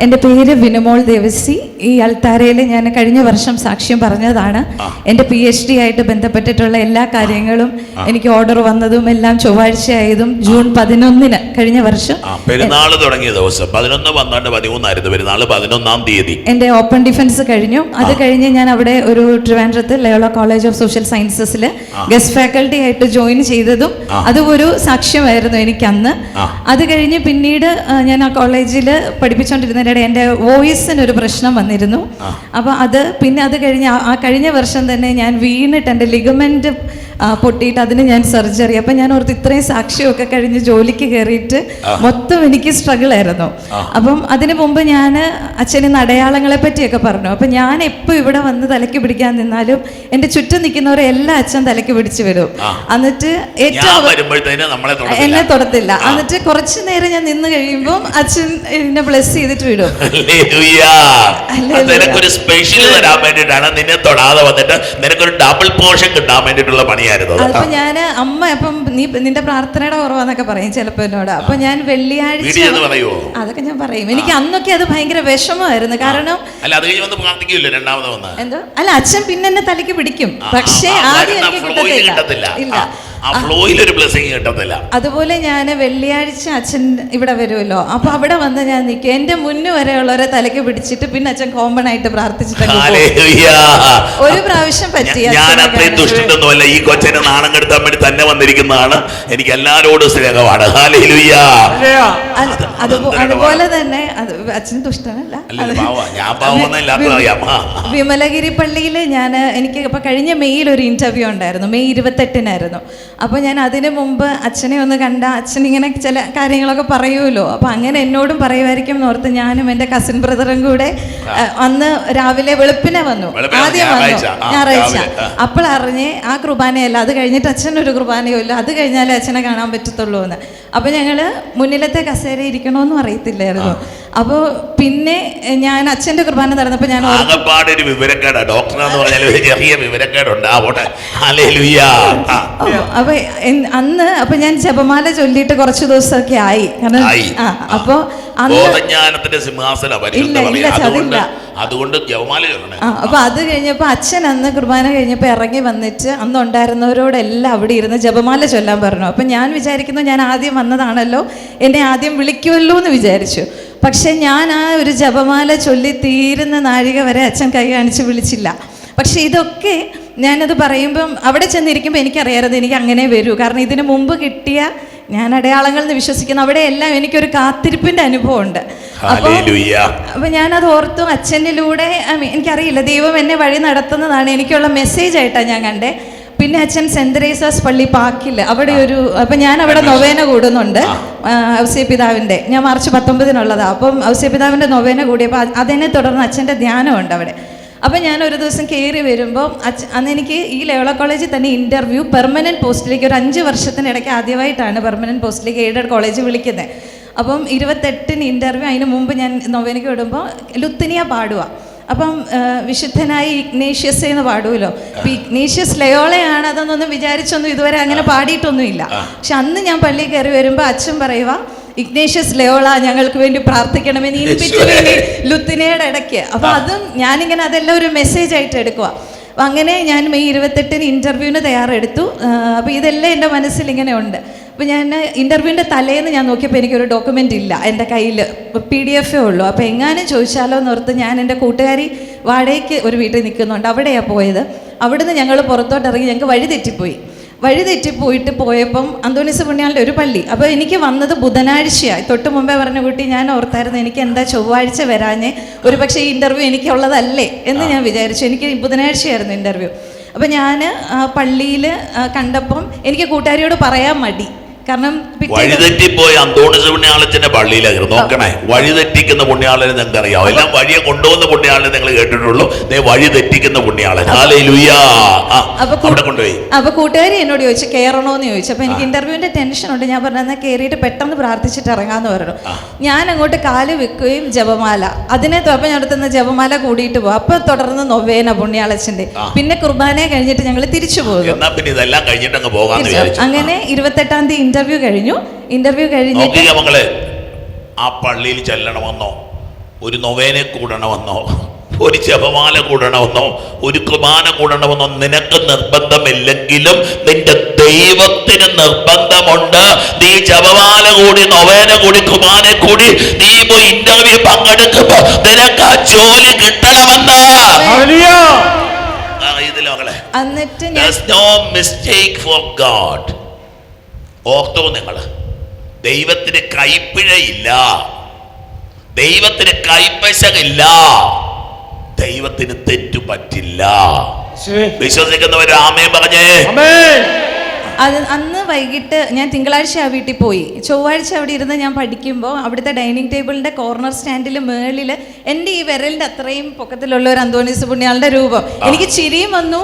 എന്റെ പേര് വിനമോൾ ദേവസി ഈ അൾത്താരയിൽ ഞാൻ കഴിഞ്ഞ വർഷം സാക്ഷ്യം പറഞ്ഞതാണ്. എന്റെ പി എച്ച് ഡി ആയിട്ട് ബന്ധപ്പെട്ടിട്ടുള്ള എല്ലാ കാര്യങ്ങളും എനിക്ക് ഓർഡർ വന്നതും എല്ലാം ചൊവ്വാഴ്ച ആയതും ജൂൺ പതിനൊന്നിന് കഴിഞ്ഞ വർഷം. പെരുന്നാൾ തുടങ്ങിയ ദിവസം. പതിനൊന്ന് പന്ത്രണ്ട് പതിമൂന്നായിരുന്നു പെരുന്നാൾ പതിനൊന്നാം തീയതി. എന്റെ ഓപ്പൺ ഡിഫൻസ് കഴിഞ്ഞു. അത് കഴിഞ്ഞ് ഞാൻ അവിടെ ഒരു ട്രിവാൻഡ്രത്ത് ലയോള കോളേജ് ഓഫ് സോഷ്യൽ സയൻസസിൽ ഗസ്റ്റ് ഫാക്കൽറ്റി ആയിട്ട് ജോയിൻ ചെയ്തതും അതും ഒരു സാക്ഷ്യമായിരുന്നു എനിക്ക് അന്ന് അത് കഴിഞ്ഞ് പിന്നീട് ഞാൻ ആ കോളേജിൽ പഠിപ്പിച്ചുകൊണ്ടിരുന്നതിനിടെ എന്റെ വോയിസിന് ഒരു പ്രശ്നം വന്നിരുന്നു. അപ്പോൾ അത് പിന്നെ അത് കഴിഞ്ഞ് ആ- കഴിഞ്ഞ വർഷം തന്നെ ഞാൻ വീണിട്ട് എന്റെ ലിഗമെന്റ് പൊട്ടിയിട്ട് അതിന് ഞാൻ സർജറി അപ്പം ഞാൻ ഓർത്ത് ഇത്രയും സാക്ഷ്യമൊക്കെ കഴിഞ്ഞ് ജോലിക്ക് കയറിയിട്ട് മൊത്തം എനിക്ക് സ്ട്രഗിൾ ആയിരുന്നു. അപ്പം അതിനു മുമ്പ് ഞാൻ അച്ഛന് നടയാളങ്ങളെ അടയാളങ്ങളെ പറ്റിയൊക്കെ പറഞ്ഞു. അപ്പം ഞാൻ എപ്പോൾ ഇവിടെ വന്ന് തലയ്ക്ക് പിടിക്കാൻ നിന്നാലും എന്റെ ചുറ്റും നിൽക്കുന്നവരെ എല്ലാ അച്ഛൻ തലയ്ക്ക് പിടിച്ചു വരും എന്നിട്ട് ഏറ്റവും എന്നെ തുടത്തില്ല. എന്നിട്ട് കുറച്ചു നേരം ഞാൻ നിന്ന് കഴിയുമ്പോൾ അച്ഛൻ എന്നെ ബ്ലെസ് ചെയ്തിട്ട് വിടും. നിനക്കൊരു സ്പെഷ്യൽ തരാൻ വേണ്ടിയിട്ടാണ് നിന്നെ തൊടാതെ വന്നിട്ട് നിനക്കൊരു ഡബിൾ പോർഷൻ കിട്ടാൻ വേണ്ടിയിട്ടുള്ള പണിയായിരുന്നു അപ്പൊ ഞാൻ അമ്മ അപ്പം നീ നിന്റെ പ്രാർത്ഥനയുടെ കുറവാന്നൊക്കെ പറയും ചിലപ്പോ എന്നോട്. അപ്പൊ ഞാൻ വെള്ളിയാഴ്ച അതൊക്കെ ഞാൻ പറയും. എനിക്ക് അന്നൊക്കെ അത് ഭയങ്കര വിഷമമായിരുന്നു. കാരണം അല്ല അത് കഴിഞ്ഞ് വന്ന് പ്രാർത്ഥിക്കില്ലേ രണ്ടാമത് വന്ന്? എന്തോ? അല്ല അച്ഛൻ പിന്നെ എന്നെ തലയ്ക്ക് പിടിക്കും. പക്ഷേ ആദ്യം എനിക്ക് കിട്ടത്തില്ല. ഇല്ല. ആ, ആ. ഫ്ലോയിൽ ഒരു ബ്ലെസ്സിങ് കിട്ടത്തില്ല. അതുപോലെ ഞാൻ വെള്ളിയാഴ്ച അച്ഛൻ ഇവിടെ വരുമല്ലോ. അപ്പൊ അവിടെ വന്ന് ഞാൻ നിൽക്കും. എന്റെ മുന്നു വരെയുള്ളവരെ തലയ്ക്ക് പിടിച്ചിട്ട് പിന്നെ അച്ഛൻ കോമൺ ആയിട്ട് പ്രാർത്ഥിച്ചിട്ടുണ്ട്. ഒരു പ്രാവശ്യം പറ്റി ഞാൻ അത്രയും. ഈ കൊച്ചനെ നാണം കെടുത്താൻ വേണ്ടി തന്നെ വന്നിരിക്കുന്നതാണ്. എനിക്ക് എല്ലാരോടും സ്നേഹമാണ്. അതുപോലെ തന്നെ അച്ഛൻ ദുഷ്ടനല്ല. വിമലഗിരി പള്ളിയിൽ ഞാൻ എനിക്ക് ഇപ്പൊ കഴിഞ്ഞ മെയ്യിൽ ഒരു ഇന്റർവ്യൂ ഉണ്ടായിരുന്നു. മെയ് ഇരുപത്തെട്ടിനായിരുന്നു. അപ്പോൾ ഞാൻ അതിന് മുമ്പ് അച്ഛനെ ഒന്ന് കണ്ട അച്ഛൻ ഇങ്ങനെ ചില കാര്യങ്ങളൊക്കെ പറയുമല്ലോ. അപ്പോൾ അങ്ങനെ എന്നോടും പറയുമായിരിക്കും ഓർത്ത് ഞാനും എന്റെ കസിൻ ബ്രദറും കൂടെ അന്ന് രാവിലെ വെളുപ്പിനെ വന്നു. ആദ്യം വന്നു. ഞായറാഴ്ച. ആ, ആ. അപ്പോൾ അറിഞ്ഞ് ആ കുർബാനയല്ല അത് കഴിഞ്ഞിട്ട് അച്ഛനൊരു കുർബാനയോ ഇല്ല അത് കഴിഞ്ഞാലേ അച്ഛനെ കാണാൻ പറ്റത്തുള്ളൂ എന്ന് അപ്പോൾ ഞങ്ങൾ മുന്നിലത്തെ കസേര ഇരിക്കണമെന്നും അറിയത്തില്ലായിരുന്നു. അപ്പോൾ പിന്നെ ഞാൻ അച്ഛന്റെ കുർബാന നടന്നപ്പോൾ ഞാൻ ആകപ്പാട് ഒരു വിവരക്കേടാ. ഡോക്ടറാന്ന് പറഞ്ഞാൽ ഒരു ചെറിയ വിവരക്കേടുണ്ട് ഉണ്ടാവോട്ടെ. അപ്പൊ അന്ന് അപ്പൊ ഞാൻ ജപമാല ചൊല്ലിട്ട് കുറച്ച് ദിവസമൊക്കെ ആയി. കാരണം. ആ അപ്പൊ ബോധജ്ഞാനത്തിന്റെ സിംഹാസന അതുകൊണ്ട് ജപമാല ആ അപ്പൊ അത് കഴിഞ്ഞപ്പോ അച്ഛൻ അന്ന് കുർബാന കഴിഞ്ഞപ്പോ ഇറങ്ങി വന്നിട്ട് അന്ന് ഉണ്ടായിരുന്നവരോടെല്ലാം അവിടെ ഇരുന്ന് ജപമാല ചൊല്ലാൻ പറഞ്ഞു. അപ്പൊ ഞാൻ വിചാരിക്കുന്നു ഞാൻ ആദ്യം വന്നതാണല്ലോ എന്നെ ആദ്യം വിളിക്കുമല്ലോ എന്ന് വിചാരിച്ചു. പക്ഷെ ഞാൻ ആ ഒരു ജപമാല ചൊല്ലി തീരുന്ന നാഴിക വരെ അച്ഛൻ കൈ കാണിച്ച് വിളിച്ചില്ല. പക്ഷെ ഇതൊക്കെ ഞാനത് പറയുമ്പം അവിടെ ചെന്നിരിക്കുമ്പോൾ എനിക്കറിയാമായിരുന്നു എനിക്ക് അങ്ങനെ വരൂ. കാരണം ഇതിനു മുമ്പ് കിട്ടിയ ഞാൻ അടയാളങ്ങൾ എന്ന് വിശ്വസിക്കുന്നു അവിടെയെല്ലാം എനിക്കൊരു കാത്തിരിപ്പിന്റെ അനുഭവമുണ്ട്. അപ്പോൾ ഹാലേലുയ്യ അപ്പൊ ഞാനത് ഓർത്തു അച്ഛനിലൂടെ എനിക്കറിയില്ല ദൈവം എന്നെ വഴി നടത്തുന്നതാണ് എനിക്കുള്ള മെസ്സേജ് ആയിട്ടാണ് ഞാൻ കണ്ടേ. പിന്നെ അച്ഛൻ സെന്റ് തെരേസാസ് പള്ളി പാക്കില്ല അവിടെ ഒരു അപ്പൊ ഞാൻ അവിടെ നൊവേന കൂടുന്നുണ്ട്. ഔസ്യ പിതാവിന്റെ ഞാൻ മാർച്ച് പത്തൊമ്പതിനുള്ളതാ. അപ്പം ഔസ്യ പിതാവിന്റെ നൊവേന കൂടിയപ്പോൾ അത് അതിനെ തുടർന്ന് അച്ഛന്റെ ധ്യാനമുണ്ട് അവിടെ. അപ്പം ഞാൻ ഒരു ദിവസം കയറി വരുമ്പോൾ അച്ഛ അന്ന് എനിക്ക് ഈ ലേവള കോളേജിൽ തന്നെ ഇന്റർവ്യൂ പെർമനന്റ് പോസ്റ്റിലേക്ക് ഒരു അഞ്ച് വർഷത്തിനിടയ്ക്ക് ആദ്യമായിട്ടാണ് പെർമനന്റ് പോസ്റ്റിലേക്ക് എയ്ഡഡ് കോളേജ് വിളിക്കുന്നത് അപ്പം ഇരുപത്തെട്ടിന് ഇന്റർവ്യൂ അതിന് മുമ്പ് ഞാൻ നൊവേനയ്ക്ക് വിടുമ്പോൾ ലുത്തിനിയ പാടുക അപ്പം വിശുദ്ധനായി ഇഗ്നേഷ്യസ് എന്ന് പാടുമല്ലോ അപ്പം ഇഗ്നേഷ്യസ് ലയോളയാണ് അതെന്നൊന്നും വിചാരിച്ചൊന്നും ഇതുവരെ അങ്ങനെ പാടിയിട്ടൊന്നുമില്ല. പക്ഷെ അന്ന് ഞാൻ പള്ളിയിൽ കയറി വരുമ്പോൾ അച്ഛൻ പറയുക ഇഗ്നേഷ്യസ് ലയോള ഞങ്ങൾക്ക് വേണ്ടി പ്രാർത്ഥിക്കണമെന്ന് ഇൻ വേണ്ടി ലുത്തിനയുടെ ഇടയ്ക്ക്. അപ്പോൾ അതും ഞാനിങ്ങനെ അതെല്ലാം ഒരു മെസ്സേജ് ആയിട്ട് എടുക്കുക അപ്പം അങ്ങനെ ഞാൻ മെയ് ഇരുപത്തെട്ടിന് ഇന്റർവ്യൂവിന് തയ്യാറെടുത്തു. അപ്പോൾ ഇതെല്ലാം എന്റെ മനസ്സിൽ ഇങ്ങനെ ഉണ്ട്. അപ്പോൾ ഞാൻ ഇന്റർവ്യൂവിന്റെ തലേന്ന് ഞാൻ നോക്കിയപ്പോൾ എനിക്കൊരു ഡോക്യുമെന്റ് ഇല്ല. എന്റെ കയ്യിൽ പി ഡി എഫേ ഉള്ളൂ. അപ്പോൾ എങ്ങാനും ചോദിച്ചാലോ എന്ന് ഓർത്ത് ഞാൻ എന്റെ കൂട്ടുകാരി വാടകയ്ക്ക് ഒരു വീട്ടിൽ നിൽക്കുന്നുണ്ട്. അവിടെയാണ് പോയത്. അവിടുന്ന് ഞങ്ങൾ പുറത്തോട്ട് ഇറങ്ങി ഞങ്ങൾക്ക് വഴി തെറ്റിപ്പോയി. വഴി തെറ്റിപ്പോയിട്ട് പോയപ്പം അന്തോണിസ് പുണ്യാളുടെ ഒരു പള്ളി. അപ്പോൾ എനിക്ക് വന്നത് ബുധനാഴ്ചയായി തൊട്ട് മുമ്പേ പറഞ്ഞ കുട്ടി ഞാൻ ഓർത്തായിരുന്നു എനിക്ക് എന്താ ചൊവ്വാഴ്ച വരാഞ്ഞേ? ഒരു പക്ഷേ ഈ ഇന്റർവ്യൂ എനിക്കുള്ളതല്ലേ എന്ന് ഞാൻ വിചാരിച്ചു. എനിക്ക് ബുധനാഴ്ചയായിരുന്നു ഇന്റർവ്യൂ അപ്പോൾ ഞാൻ പള്ളിയിൽ കണ്ടപ്പം എനിക്ക് കൂട്ടുകാരിയോട് പറയാൻ മടി. കാരണം വഴിതെറ്റിപ്പോയ അന്തോണിസ് പുണ്യാളച്ചന്റെ പള്ളിയിലായിരുന്നു നോക്കണേ വഴിതെറ്റിക്കുന്ന പുണ്യാളനെ നിങ്ങൾക്ക് അറിയാം എല്ലാം വഴിയെ കൊണ്ടുപോകുന്ന പുണ്യാളനെ നിങ്ങൾ കേട്ടിട്ടുള്ളൂ. ദേ വഴി തെറ്റിക്കുന്ന പുണ്യാളൻ. അവിടെ കൊണ്ടുപോയി. അപ്പൊ കൂട്ടുകാരി എന്നോട് ചോദിച്ചു കയറണോന്ന് ചോദിച്ചു. അപ്പൊ എനിക്ക് ഇന്റർവ്യൂവിന്റെ ടെൻഷൻ ഉണ്ട്. ഞാൻ പറഞ്ഞു എന്നാൽ കയറിയിട്ട് പെട്ടെന്ന് പ്രാർത്ഥിച്ചിട്ട് ഇറങ്ങാന്ന് പറഞ്ഞു. ഞാൻ അങ്ങോട്ട് കാൽ വെക്കുകയും ജപമാല. അതിനെ അപ്പൊ ഞാൻ അടുത്തുനിന്ന് ജപമാല കൂടിയിട്ട് പോകും അപ്പൊ തുടർന്ന് നൊവേന പുണ്യാളച്ചന്റെ. പിന്നെ കുർബാനയെ കഴിഞ്ഞിട്ട് ഞങ്ങൾ തിരിച്ചു പോകും അങ്ങനെ ഇരുപത്തെട്ടാം തീയതി ഇന്റർവ്യൂ കഴിഞ്ഞു. ഇന്റർവ്യൂ കഴിഞ്ഞിട്ട് നോക്കിയ മക്കളെ. ആ പള്ളിയിൽ ചെല്ലണമെന്നോ ഒരു നൊവേനെ കൂടണമെന്നോ ഒരു ജപമാല കൂടണമെന്നോ ഒരു കുർബാന കൂടണമെന്നോ നിനക്ക് നിർബന്ധമില്ലെങ്കിലും നിന്റെ ദൈവത്തിന് നിർബന്ധമുണ്ട്. നീ ജപമാല കൂടി നൊവേന കൂടി കുർബാന കൂടി നീ പോയി ഇന്റർവ്യൂ പങ്കെടുക്കുമ്പോ നിനക്ക് ആ ജോലി കിട്ടണമെന്ന്. ഇതിൽ എന്നിട്ട് ഞാൻ no mistake for God. ഓർത്തോ നിങ്ങൾ ദൈവത്തിന് കൈപ്പിഴയില്ല. ദൈവത്തിന് കൈപ്പശകില്ല. ദൈവത്തിന് തെറ്റു പറ്റില്ല വിശ്വസിക്കുന്നവർ ആമേ പറഞ്ഞേ. അത് അന്ന് വൈകിട്ട് ഞാൻ തിങ്കളാഴ്ച ആ വീട്ടിൽ പോയി. ചൊവ്വാഴ്ച അവിടെ ഇരുന്ന് ഞാൻ പഠിക്കുമ്പോൾ അവിടുത്തെ ഡൈനിങ് ടേബിളിന്റെ കോർണർ സ്റ്റാൻഡിൽ മേളിൽ എന്റെ ഈ വിരലിന്റെ അത്രയും പൊക്കത്തിലുള്ള ഒരു അന്തോണീസ് പുണ്യാളുടെ രൂപം. എനിക്ക് ചിരിയും വന്നു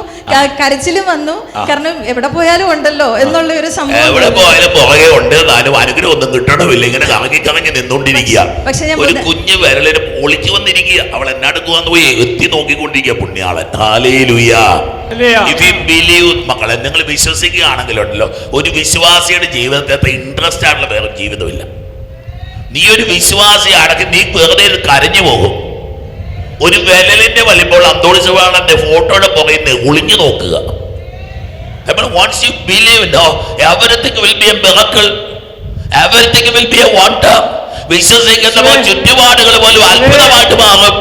കരച്ചിലും വന്നു. കാരണം എവിടെ പോയാലും ഉണ്ടല്ലോ എന്നുള്ള ഒരു സംഭവം എവിടെ പോയാലും പുറകെ ഉണ്ട് താനും ഒന്നും കിട്ടണമില്ല. ഇങ്ങനെ കറങ്ങി കറങ്ങി പക്ഷെ ഞാൻ ഒരു കുഞ്ഞു കുഞ്ഞ് വിരലിന് പൊളിച്ചു വന്നിരിക്കുക. അവൾ നടക്കുവാന്ന് പോയി? എത്തി നോക്കിക്കൊണ്ടിരിക്കുക. പുണ്യാളൻ. ബിലീവ് മക്കളെ നിങ്ങൾ വിശ്വസിക്കുകയാണെങ്കിലുണ്ടല്ലോ. ഒരു വിശ്വാസിയുടെ ജീവിതത്തെ ഇൻട്രസ്റ്റ് ആയിട്ടുള്ള വേറെ ജീവിതമില്ല. നീ ഒരു വിശ്വാസിയാണെങ്കിൽ നീ വെറുതെ കരഞ്ഞു പോകും. ഒരു വിരലിന്റെ വലിപ്പോൾ അന്തോളിസുവാളന്റെ ഫോട്ടോയുടെ പുറകിൽ ഒളിഞ്ഞു നോക്കുക. നമ്മൾ once you believe no everything will be a miracle everything will be a wonder. വിശ്വസിക്കുന്നവർ ചുറ്റുപാടുകൾ പോലും അത്ഭുതമായിട്ട് മാറും.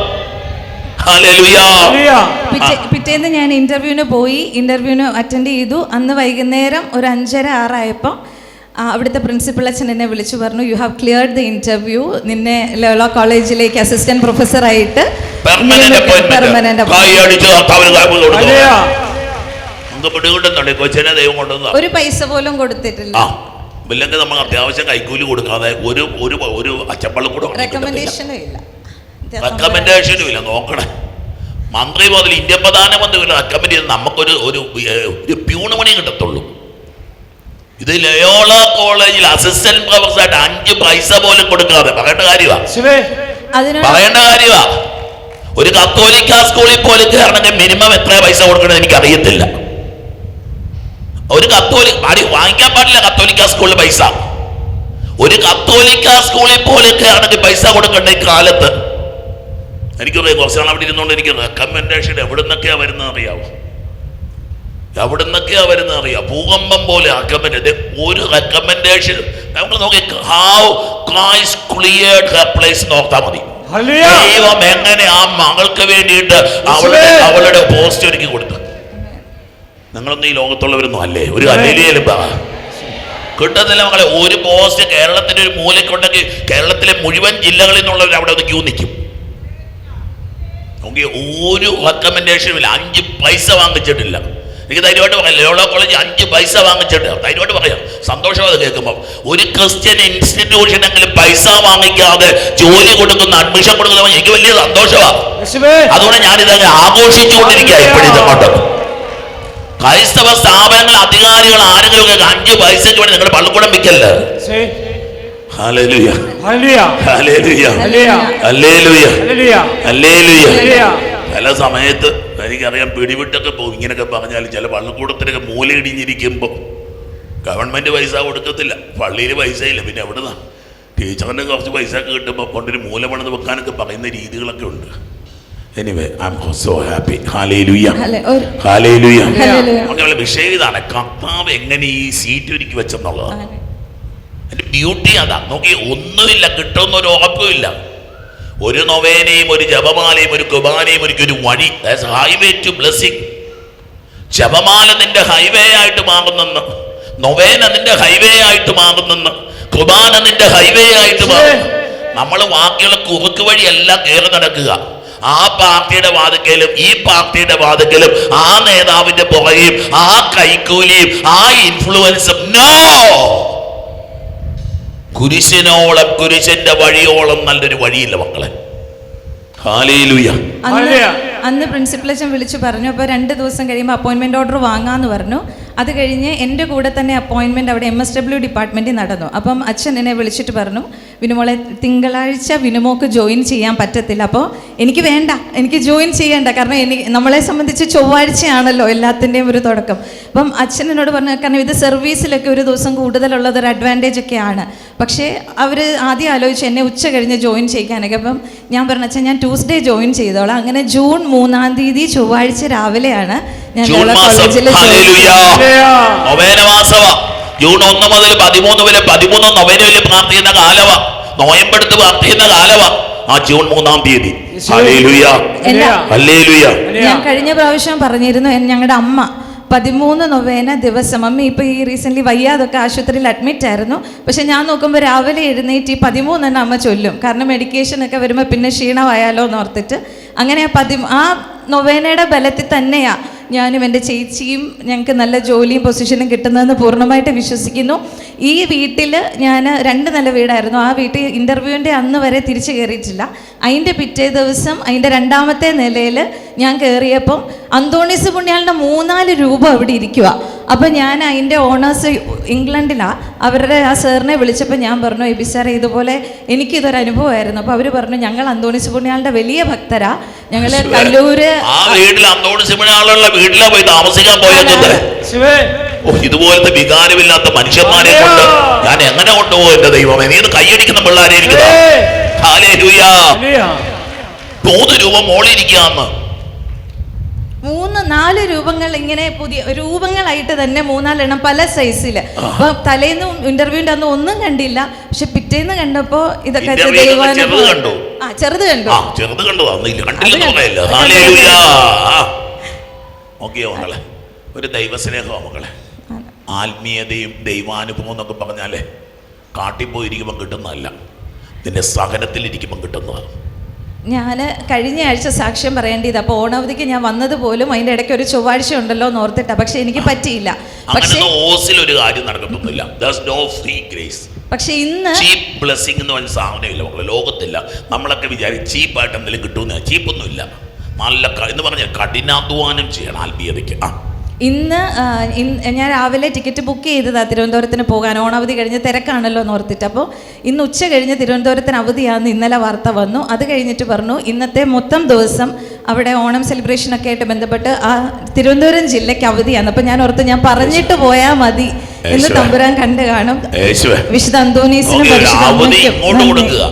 പിറ്റേന്ന് ഞാൻ ഇന്റർവ്യൂവിന് പോയി. ഇന്റർവ്യൂവിന് അറ്റൻഡ് ചെയ്തു. അന്ന് വൈകുന്നേരം ഒരു അഞ്ചര ആറായപ്പോൾ അവിടുത്തെ പ്രിൻസിപ്പൽ അച്ഛൻ എന്നെ വിളിച്ചു പറഞ്ഞു you have cleared the interview നിന്നെ ലോള കോളേജിലേക്ക് അസിസ്റ്റന്റ് പ്രൊഫസർ ആയിട്ട് ഒരു പൈസ പോലും കൊടുത്തിട്ടില്ല. ഇല്ലെങ്കിൽ നമ്മൾ അത്യാവശ്യം കൈക്കൂലി കൊടുക്കാതെ ഒരു ഒരു ഒരു അച്ചപ്പള്ളം കൂടെ റെക്കമെൻഡേഷനും ഇല്ല. നോക്കണേ. മന്ത്രി മുതൽ ഇന്ത്യ പ്രധാനമന്ത്രി വരെ റെക്കമെൻഡ് ചെയ്ത് നമുക്കൊരു ഒരു ഒരു പ്യൂണ് മണി കിട്ടത്തുള്ളൂ. ഇത് ലയോള കോളേജിൽ അസിസ്റ്റന്റ് പ്രൊഫസറായിട്ട് അഞ്ച് പൈസ പോലും കൊടുക്കാതെ പറയേണ്ട കാര്യമാണ് പറയേണ്ട കാര്യമാണ് ഒരു കത്തോലിക്ക സ്കൂളിൽ പോലും കയറണമെങ്കിൽ മിനിമം എത്ര പൈസ കൊടുക്കണമെന്ന് എനിക്ക് അറിയത്തില്ല ഒരു കത്തോലിക് അടി വാങ്ങിക്കാൻ പാടില്ല കത്തോലിക്ക സ്കൂളിൽ പൈസ. ഒരു കത്തോലിക്ക സ്കൂളിൽ പോലെയൊക്കെ ആണെങ്കിൽ പൈസ കൊടുക്കേണ്ട ഈ കാലത്ത്? എനിക്കറിയാം കുറച്ച് നാൾ അവിടെ ഇരുന്നുകൊണ്ട് എനിക്ക് റെക്കമെൻഡേഷൻ എവിടെ നിന്നൊക്കെയാ വരുന്നത് അറിയാവോ? എവിടെ നിന്നൊക്കെയാ വരുന്നത് അറിയാം ഭൂകമ്പം പോലെ റെക്കമെൻഡ് ഒരു റെക്കമെൻഡേഷൻ നമ്മൾ നോക്കി how Christ cleared her place നോർത്താൽ മതി. ദൈവം എങ്ങനെ ആ മകൾക്ക് വേണ്ടിയിട്ട് അവളുടെ. അവളുടെ പോസ്റ്റ് ഒരുക്കി കൊടുത്തു. നിങ്ങളൊന്നും ഈ ലോകത്തുള്ളവരൊന്നും അല്ലേ? ഒരു അല്ലേലും കിട്ടത്തില്ല കിട്ടുന്നില്ല മകളെ ഒരു പോസ്റ്റ് കേരളത്തിന്റെ ഒരു മൂലക്കുണ്ടെങ്കിൽ കേരളത്തിലെ മുഴുവൻ ജില്ലകളിൽ നിന്നുള്ളവർ അവിടെ ഒന്ന് ക്യൂ നിൽക്കും. നോക്കി ഒരു റെക്കമെൻഡേഷനും ഇല്ല. അഞ്ച് പൈസ വാങ്ങിച്ചിട്ടില്ല. എനിക്ക് ധൈര്യമായിട്ട് പറയാം. ലോളോ കോളേജ് അഞ്ച് പൈസ വാങ്ങിച്ചിട്ട് ധൈര്യമായിട്ട് പറയാം. സന്തോഷം അത് കേൾക്കുമ്പോൾ ഒരു ക്രിസ്ത്യൻ ഇൻസ്റ്റിറ്റ്യൂഷനെങ്കിലും പൈസ വാങ്ങിക്കാതെ ജോലി കൊടുക്കുന്ന അഡ്മിഷൻ കൊടുക്കുന്ന എനിക്ക് വലിയ സന്തോഷമാണ് അതുകൊണ്ട് ഞാനിതങ്ങനെ ആഘോഷിച്ചുകൊണ്ടിരിക്കുക ഇപ്പോഴും കൊണ്ട് ക്രൈസ്തവ സ്ഥാപനങ്ങൾ അധികാരികൾ ആരെങ്കിലും അഞ്ച് പൈസയ്ക്ക് വേണ്ടി നിങ്ങളുടെ പള്ളിക്കൂടം വിൽക്കല്ല? പല സമയത്ത് എനിക്കറിയാം പിടിവിട്ടൊക്കെ പോകും. ഇങ്ങനെയൊക്കെ പറഞ്ഞാൽ ചില പള്ളിക്കൂടത്തിനൊക്കെ മൂലയിടിഞ്ഞിരിക്കുമ്പോൾ ഗവൺമെന്റ് പൈസ കൊടുക്കത്തില്ല. പള്ളിയിൽ പൈസ ഇല്ല പിന്നെ എവിടെന്നാ? ടീച്ചറിന് കുറച്ച് പൈസ ഒക്കെ കിട്ടുമ്പോൾ കൊണ്ടൊരു മൂല പണിത് വെക്കാനൊക്കെ പറയുന്ന രീതികളൊക്കെ ഉണ്ട്. Anyway I am so happy ഒരു-. നമുക്കുള്ള വിഷയം ഇതാണ് കർത്താവ് എങ്ങനെ ഈ സീറ്റ് ഒരുക്കി വെച്ചെന്നുള്ളതാണ്. അതിന്റെ ബ്യൂട്ടി അതാ. നോക്കി ഒന്നുമില്ല കിട്ടുന്ന ഒരു ഉറപ്പുമില്ല ഒരു നൊവേനയും ഒരു ജപമാലയും ഒരു കുബാനയും ഒരുക്കി ഒരു വഴി. ഹൈവേ ടു ബ്ലെസ്സിങ് ജപമാല നിന്റെ ഹൈവേ ആയിട്ട് മാറുന്നെന്ന്. നൊവേന നിന്റെ ഹൈവേ ആയിട്ട് മാറുന്നെന്ന്. കുബാന നിന്റെ ഹൈവേ ആയിട്ട് മാറുന്നു. നമ്മൾ വാക്കുകൾ കുറുക്ക് വഴി എല്ലാം കയറി നടക്കുക. ആ പാർട്ടിയുടെ വാതുക്കലും ഈ പാർട്ടിയുടെ വാതുക്കലും ആ നേതാവിന്റെ പുറകെയും ആ കൈക്കൂലിയും ആ ഇൻഫ്ലുവൻസും നോ കുരിശിനോളം കുരിശിന്റെ വഴിയോളം നല്ലൊരു വഴിയില്ല മക്കളെ. അന്ന് പ്രിൻസിപ്പൽ അച്ഛൻ വിളിച്ചു പറഞ്ഞു അപ്പൊ രണ്ട് ദിവസം കഴിയുമ്പോൾ അപ്പോയിന്റ്മെന്റ് ഓർഡർ വാങ്ങാന്ന് പറഞ്ഞു. അത് കഴിഞ്ഞ് എന്റെ കൂടെ തന്നെ അപ്പോയിൻമെന്റ് അവിടെ എം എസ് ഡബ്ല്യു ഡിപ്പാർട്ട്മെന്റിൽ നടന്നു. അപ്പം അച്ഛൻ എന്നെ വിളിച്ചിട്ട് പറഞ്ഞു വിനുമോളെ തിങ്കളാഴ്ച വിനുമോക്ക് ജോയിൻ ചെയ്യാൻ പറ്റത്തില്ല. അപ്പോൾ എനിക്ക് വേണ്ട എനിക്ക് ജോയിൻ ചെയ്യേണ്ട. കാരണം എനിക്ക് നമ്മളെ സംബന്ധിച്ച് ചൊവ്വാഴ്ചയാണല്ലോ എല്ലാത്തിന്റെയും ഒരു തുടക്കം. അപ്പം അച്ഛൻ എന്നോട് പറഞ്ഞു കാരണം ഇത് സർവീസിലൊക്കെ ഒരു ദിവസം കൂടുതലുള്ളത് ഒരു അഡ്വാന്റേജ് ഒക്കെയാണ്. പക്ഷേ അവർ ആദ്യം ആലോചിച്ച് എന്നെ ഉച്ച കഴിഞ്ഞ് ജോയിൻ ചെയ്യിക്കാനൊക്കെ. അപ്പം ഞാൻ പറഞ്ഞു അച്ഛൻ ഞാൻ ട്യൂസ്ഡേ ജോയിൻ ചെയ്തോളാം. അങ്ങനെ ജൂൺ മൂന്നാം തീയതി ചൊവ്വാഴ്ച രാവിലെയാണ് ജൂൺ മാസം. നൊവേന മാസമാ ജൂൺ ഒന്ന് മുതൽ പതിമൂന്ന് വരെ പതിമൂന്ന് നൊവേനയിൽ പ്രാർത്ഥിക്കുന്ന കാലവ. നോയമ്പെടുത്ത് പ്രാർത്ഥിക്കുന്ന കാലവ. ആ ജൂൺ മൂന്നാം തീയതി. ഞാൻ കഴിഞ്ഞ പ്രാവശ്യം പറഞ്ഞിരുന്നു ഞങ്ങളുടെ അമ്മ പതിമൂന്ന് നൊവേന ദിവസം. അമ്മ ഇപ്പൊ ഈ റീസെന്റ്ലി വയ്യാതൊക്കെ ആശുപത്രിയിൽ അഡ്മിറ്റ് ആയിരുന്നു. പക്ഷെ ഞാൻ നോക്കുമ്പോൾ രാവിലെ എഴുന്നേറ്റ് ഈ പതിമൂന്ന് തന്നെ അമ്മ ചൊല്ലും. കാരണം മെഡിക്കേഷൻ ഒക്കെ വരുമ്പോൾ പിന്നെ ക്ഷീണമായാലോ എന്ന് ഓർത്തിട്ട് അങ്ങനെ പതി ആ നൊവേനയുടെ ബലത്തിൽ തന്നെയാണ് ഞാനും എന്റെ ചേച്ചിയും ഞങ്ങൾക്ക് നല്ല ജോലിയും പൊസിഷനും കിട്ടുന്നതെന്ന് പൂർണമായിട്ട് വിശ്വസിക്കുന്നു. ഈ വീട്ടിൽ ഞാൻ രണ്ട് നില വീടായിരുന്നു. ആ വീട്ടിൽ ഇന്റർവ്യൂവിന്റെ അന്ന് വരെ തിരിച്ചു കയറിയിട്ടില്ല. അതിന്റെ പിറ്റേ ദിവസം അതിന്റെ രണ്ടാമത്തെ നിലയിൽ ഞാൻ കയറിയപ്പം അന്തോണീസ് പുണ്യാളിന്റെ മൂന്നാൽ രൂപ അവിടെ ഇരിക്കുക അപ്പോൾ ഞാൻ അതിന്റെ ഓണേഴ്സ് ഇംഗ്ലണ്ടിലാണ് അവരുടെ ആ സാറിനെ വിളിച്ചപ്പോൾ ഞാൻ പറഞ്ഞു എബി സാറേ ഇതുപോലെ എനിക്കിതൊരു അനുഭവമായിരുന്നു അപ്പോൾ അവർ പറഞ്ഞു ഞങ്ങൾ അന്തോണീസ് പുണ്യാളിന്റെ വലിയ ഭക്തരാ. ഞങ്ങൾ കല്ലൂര് ആ വീട്ടിൽ അന്തോട് സിമനാളുള്ള വീട്ടിലാ പോയി താമസിക്കാൻ പോയത് ഓ ഇതുപോലത്തെ വികാരമില്ലാത്ത മനുഷ്യന്മാരെ കൊണ്ട് ഞാൻ എങ്ങനെ കൊണ്ടുപോകും എന്റെ ദൈവമേ? നീ കൈയടിക്കുന്ന പിള്ളേരെ ഇരിക്കുന്ന. മൂന്ന് രൂപ മോളിരിക്കാന്ന്. മൂന്ന് നാല് രൂപങ്ങൾ ഇങ്ങനെ പുതിയ രൂപങ്ങളായിട്ട് തന്നെ മൂന്നാലെണ്ണം പല സൈസിൽ അപ്പൊ തലേന്ന് ഇന്റർവ്യൂവിന്റെ അന്ന് ഒന്നും കണ്ടില്ല. പക്ഷെ പിറ്റേന്ന് കണ്ടപ്പോ ഇതൊക്കെ ദൈവാനുഭവം. ആ ചെറുത് കണ്ടു. ചെറുത് കണ്ടു. മക്കളെ? ഒരു മക്കളെ. ആത്മീയതയും ദൈവാനുഭവം എന്നൊക്കെ പറഞ്ഞാലേ കാട്ടിപ്പോയിരിക്കുമ്പോൾ കിട്ടുന്നതല്ല. നിന്റെ സഹനത്തിലിരിക്കുമ്പോൾ കിട്ടുന്നതാണ്. ഞാൻ കഴിഞ്ഞ ആഴ്ച സാക്ഷ്യം പറയേണ്ടത് അപ്പോൾ ഓണാവധിക്ക് ഞാൻ വന്നത് പോലും അതിന്റെ ഇടയ്ക്ക് ഒരു ചൊവ്വാഴ്ച ഉണ്ടല്ലോ എന്ന് ഓർത്തിട്ടാ. പക്ഷെ എനിക്ക് പറ്റിയില്ല. പക്ഷേ പക്ഷേ ഓസിൽ ഒരു കാര്യം നടക്കത്തൊന്നുമില്ല ദസ് നോ ഫ്രീ ഗ്രേസ് പക്ഷെ ഇന്ന് ചീപ്പ് ബ്ലെസ്സിംഗ് എന്ന് പറഞ്ഞ സാധനമില്ല മക്കളെ. ലോകത്തില്ല. നമ്മളൊക്കെ വിചാരിച്ച് ചീപ്പായിട്ട് എന്തെങ്കിലും കിട്ടുമെന്ന്. ചീപ്പൊന്നുമില്ല നല്ല എന്ന് പറഞ്ഞാൽ കഠിനാധ്വാനം ചെയ്യണം ആത്മീയതയ്ക്ക്. ആ. ഇന്ന് ഞാൻ രാവിലെ ടിക്കറ്റ് ബുക്ക് ചെയ്തതാണ് തിരുവനന്തപുരത്തിന് പോകാൻ. ഓണാവധി കഴിഞ്ഞ് തിരക്കാണല്ലോ എന്ന് ഓർത്തിട്ട്. അപ്പോൾ ഇന്ന് ഉച്ച കഴിഞ്ഞ് തിരുവനന്തപുരത്തിന് അവധിയാണെന്ന് ഇന്നലെ വാർത്ത വന്നു. അത് കഴിഞ്ഞിട്ട് പറഞ്ഞു ഇന്നത്തെ മൊത്തം ദിവസം അവിടെ ഓണം സെലിബ്രേഷനൊക്കെ ആയിട്ട് ബന്ധപ്പെട്ട് ആ തിരുവനന്തപുരം ജില്ലയ്ക്ക് അവധിയാണ്. അപ്പം ഞാൻ ഓർത്ത് ഞാൻ പറഞ്ഞിട്ട് പോയാൽ മതി എന്ന് തമ്പുരാൻ കണ്ടു കാണും. വിശുദ്ധ അന്തോണീസിനും നോക്കി അവധി ഇങ്ങോട്ട് കൊടുക്കുക.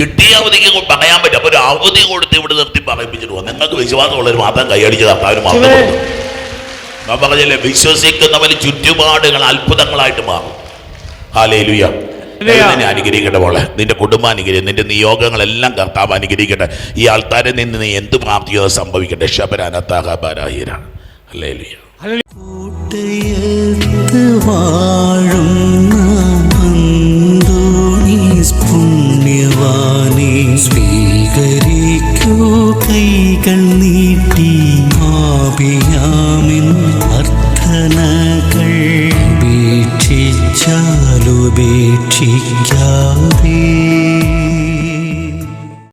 കിട്ടിയ അവധിക്ക് പറയാൻ പറ്റും. അപ്പൊ ഒരു അവധി കൊടുത്ത് ഇവിടെ നിർത്തി പറയിപ്പിച്ചിട്ട് പോകാം നിങ്ങൾക്ക് വിശ്വാസമുള്ളവർ മാത്രം കൈയടിച്ചതാണ് അവർ മാത്രം ഞാൻ പറഞ്ഞില്ലേ വിശ്വസിക്കുന്നവന് ചുറ്റുപാടുകൾ അത്ഭുതങ്ങളായിട്ട് മാറും. ഹാലേലുയ. നിന്നെ അനുഗ്രഹിക്കട്ടെ മോളെ. നിന്റെ കുടുംബം അനുഗ്രഹിക്കും നിന്റെ നിയോഗങ്ങളെല്ലാം കർത്താവ് അനുഗ്രഹിക്കട്ടെ. ഈ ആൾക്കാരെ നിന്ന് നീ എന്ത് പ്രാപ്തിയോ സംഭവിക്കട്ടെ. ശബരാനത്താഹാരാഹിര അല്ലേലുയ സ്വീകരിക്കൂ. കൈകൾ നീട്ടി ആപിയാമിൻ ഉപേക്ഷിച്ചാലുപേക്ഷിക്കാതെ